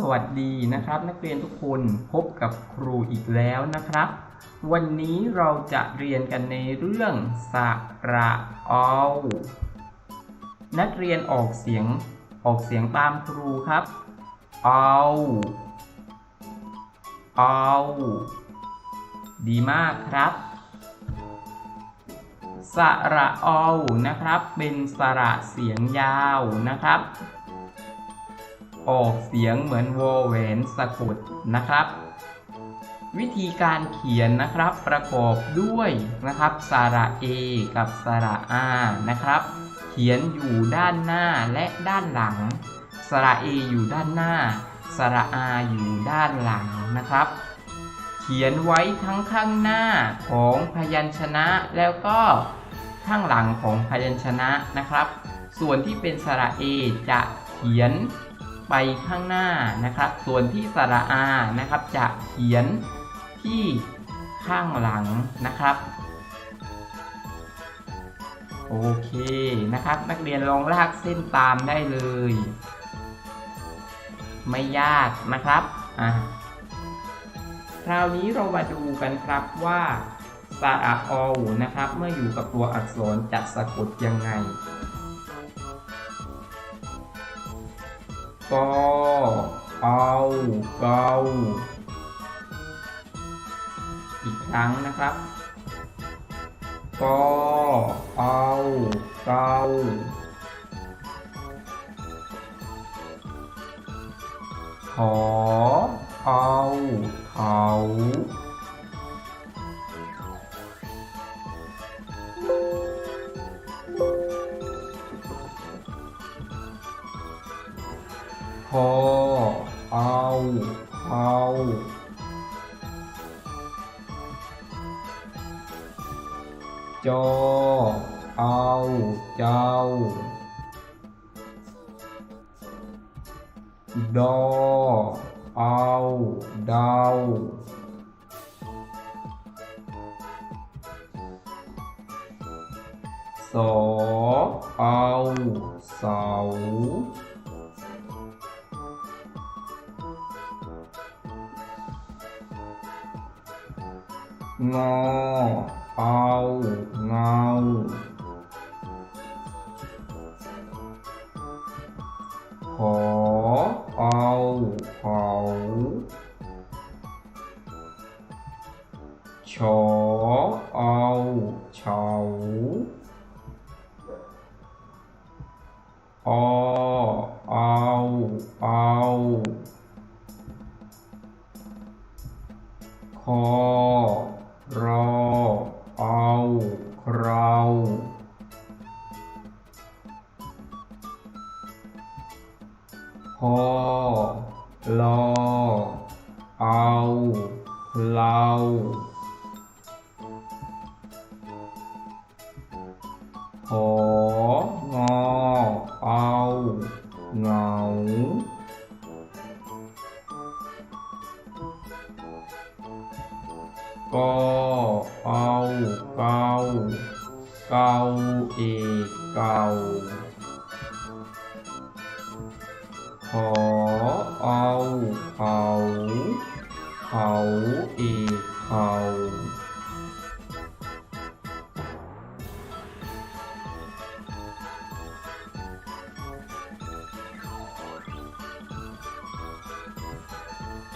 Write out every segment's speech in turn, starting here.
สวัสดีนะครับ นักเรียนทุกคนพบกับครูอีกแล้วนะครับ วันนี้เราจะเรียนกันในเรื่องสระเอานักเรียนออกเสียงออกเสียงตามครูครับเอาเอาดีมากครับสระเอานะครับ เป็นสระเสียงยาวนะครับ ออกเสียงเหมือนวอแหวนสะกดนะครับ วิธีการเขียนนะครับประกอบด้วยนะครับสระเอกับสระอานะครับ เขียนอยู่ด้านหน้าและด้านหลัง สระเออยู่ด้านหน้า สระอาอยู่ด้านหลังนะครับเขียนไว้ทั้งข้างหน้าของพยัญชนะแล้วก็ข้างหลังของพยัญชนะนะครับ ส่วนที่เป็นสระเอจะเขียน ไปข้างหน้านะครับ ส่วนที่สระอานะครับ จะเขียนที่ข้างหลังนะครับโอเคนะครับ นักเรียนลองลากเส้นตามได้เลย ไม่ยากนะครับอะคราวนี้เรามาดูกันครับว่าสระอนะครับ เมื่ออยู่กับตัวอักษรจะสะกดยังไง กอเอาเกาอีกครั้งนะครับกอเอาเกาขอเอาเขา จอเอาเจ้าดอเอาเดาสอเอาเสางอ เอาเงาขอเอาเขาชอ เอาเราพอรอเอาเราพองอ เขา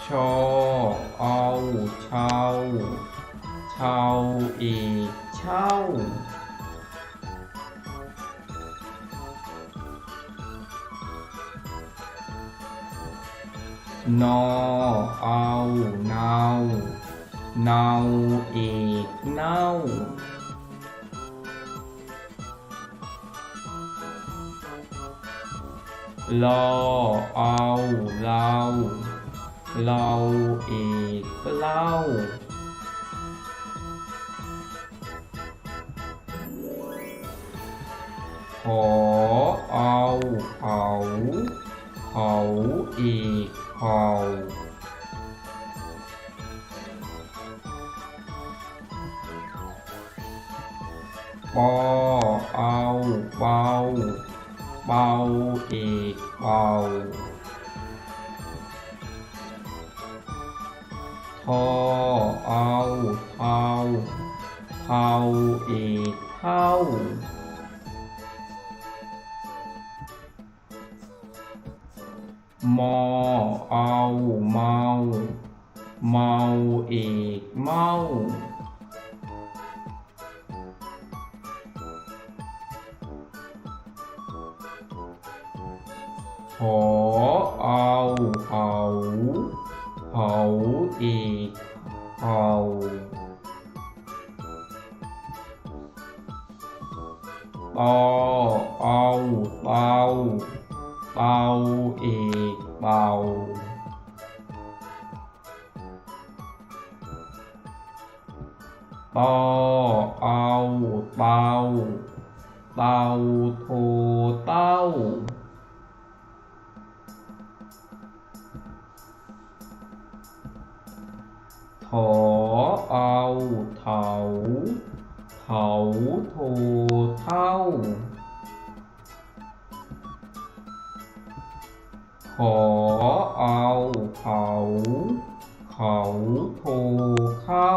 เข นอเอาเนาเนาอีกเน่าลอเอาเราเราอีกเล่า ขอเอาเขาเขาอีก all ปอเอาเบาเบาอีกเบาทอเอาเทาเทาอีกเท่า มอเอาเมาเมาเอกเมาหอเอาเหาเหาเอกเหาปอเอาเปา เปาเอกเปาปอเอาเปาเปาโขอเอาเขา เขาโทเข้า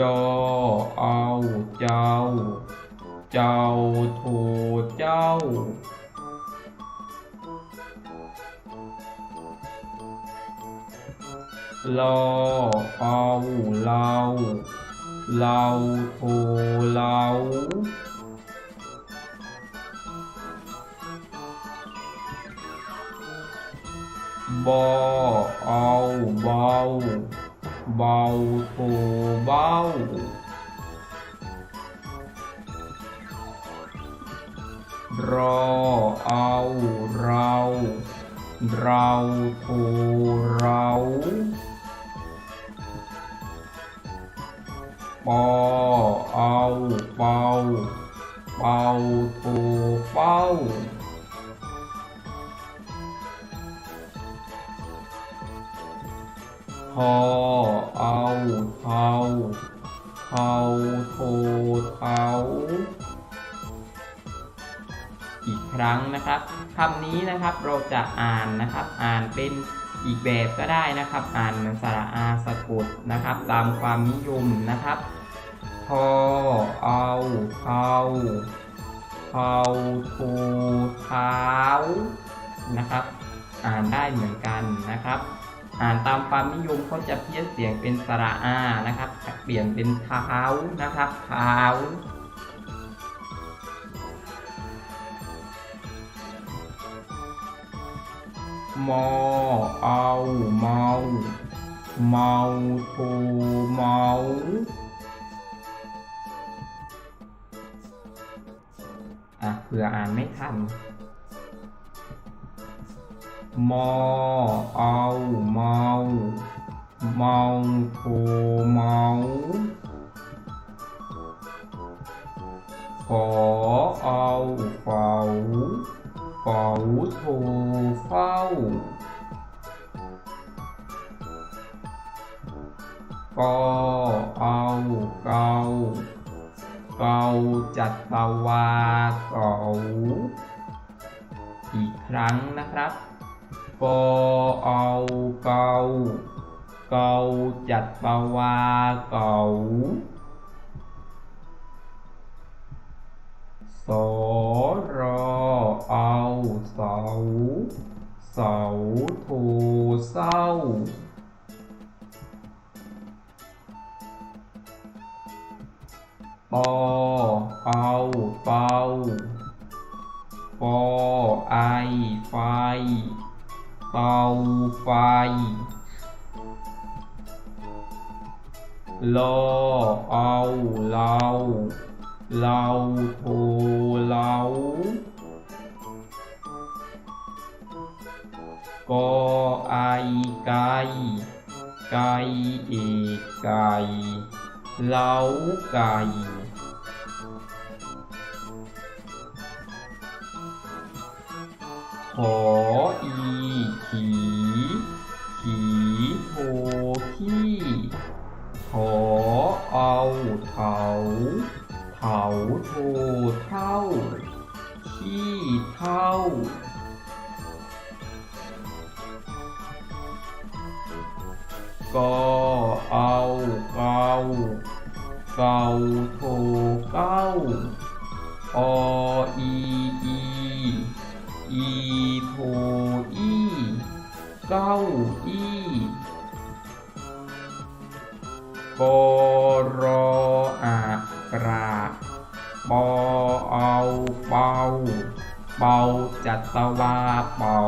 จอเอาเจ้า เจ้าโทเจ้าลอเอาเรา เราโทเรา บอเอาเบาเบาโทเบารอเอาเราเราโทเราปอเอาเป่าเป่าโทเป้า ทอเอาเทาเทาโทเทาอีกครั้งนะครับคำนี้นะครับเราจะอ่านนะครับอ่านเป็นอีกแบบก็ได้นะครับ อ่านเหมือนสระอาสะกดนะครับ ตามความนิยมนะครับทอเอาเทาเทาโทเท้านะครับ อ่านได้เหมือนกันนะครับ อ่านตามความนิยมเขาจะเพี้ยนเสียงเป็นสระอานะครับเปลี่ยนเป็นเท้านะครับเท้ามอเอาเมาเมาโทเมาอะเผื่ออ่านไม่ทัน มอเอาเมาเมาโทเมาขอเอาเฝ้าเฝ้าโทเฝ้าก็เอาเกาเกาจัดตวาเกาอีกครั้งนะครับ ก็เอาเกาเกาจัดตาวาเกาสอ รอเอาเสาเสาโทเศร้าป ขี ขีโทขี้ขอเอาเถาเถาโทเท่า ขี้เท่าก็เอาเกาเกาโทเก้าออีอีอีโท ก้าอีกอรออาราปอเอาเป่าเป่าจัตวาเป่า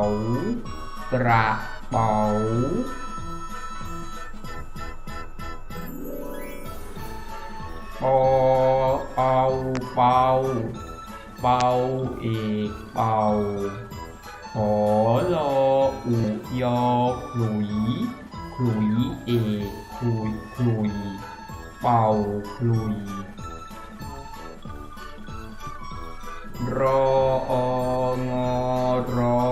กระเป๋าปอเอาเป่าเป่าเอกเป่า อรออุยอขลุยขลุยเอขลุยขลุยเป่าขลุยรอองอรอ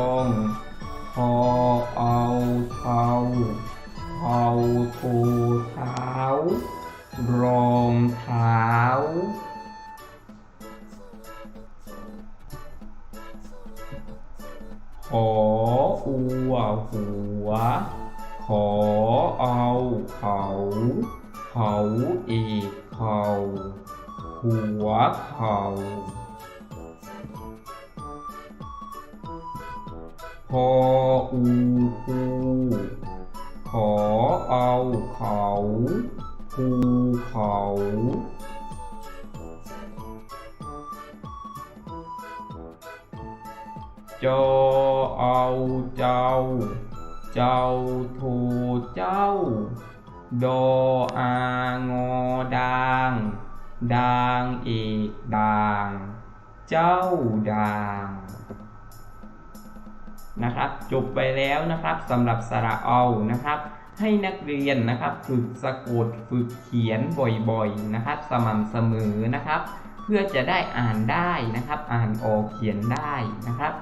อัวหัวขอเอาเขาเขาเอกเจอเอาเจ้า เจ้าทูเจ้า ดออางอดางดางเอกดาง เจ้าดางนะครับจบไปแล้วนะครับสำหรับสระเอานะครับ ให้นักเรียนนะครับฝึกสะกดฝึกเขียนบ่อยๆนะครับ สม่ำเสมอนะครับ เพื่อจะได้อ่านได้นะครับ อ่านออกเขียนได้นะครับ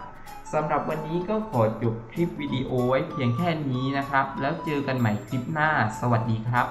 สำหรับวันนี้ก็ขอจบคลิปวิดีโอไว้เพียงแค่นี้นะครับ แล้วเจอกันใหม่คลิปหน้า สวัสดีครับ